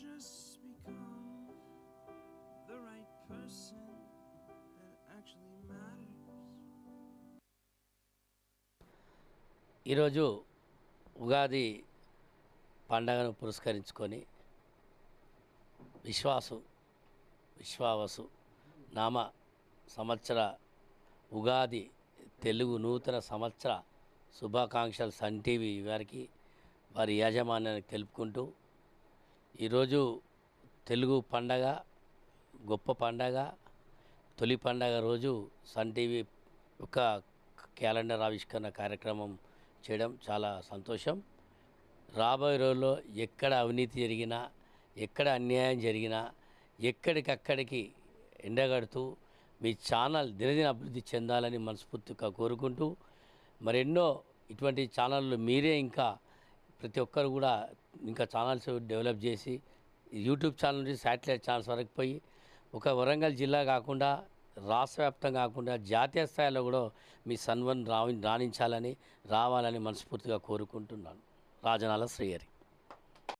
just become the right person that actually matters. ఈరోజు ఉగాది పండగను పురస్కరించుకొని విశ్వాసు విశ్వావసు నామ సంవత్సర ఉగాది తెలుగు నూతన సంవత్సర శుభాకాంక్షలు సన్ టీవీ వారికి వారి యాజమాన్యానికి తెలుపుకుంటూ ఈరోజు తెలుగు పండగ గొప్ప పండగ తొలి పండగ రోజు సన్ టీవీ ఒక క్యాలెండర్ ఆవిష్కరణ కార్యక్రమం చేయడం చాలా సంతోషం. రాబోయే రోజుల్లో ఎక్కడ అవినీతి జరిగినా ఎక్కడ అన్యాయం జరిగినా ఎక్కడికక్కడికి ఎండగడుతూ మీ ఛానల్ దినదిన అభివృద్ధి చెందాలని మనస్ఫూర్తిగా కోరుకుంటూ మరెన్నో ఇటువంటి ఛానళ్ళు మీరే ఇంకా ప్రతి ఒక్కరు కూడా ఇంకా ఛానల్స్ డెవలప్ చేసి యూట్యూబ్ ఛానల్ నుంచి శాటిలైట్ ఛానల్స్ వరకు పోయి ఒక వరంగల్ జిల్లా కాకుండా రాష్ట్ర వ్యాప్తంగా కాకుండా జాతీయ స్థాయిలో కూడా మీ సన్వన్ రావి రాణించాలని రావాలని మనస్ఫూర్తిగా కోరుకుంటున్నాను. రాజనాల శ్రీహరి.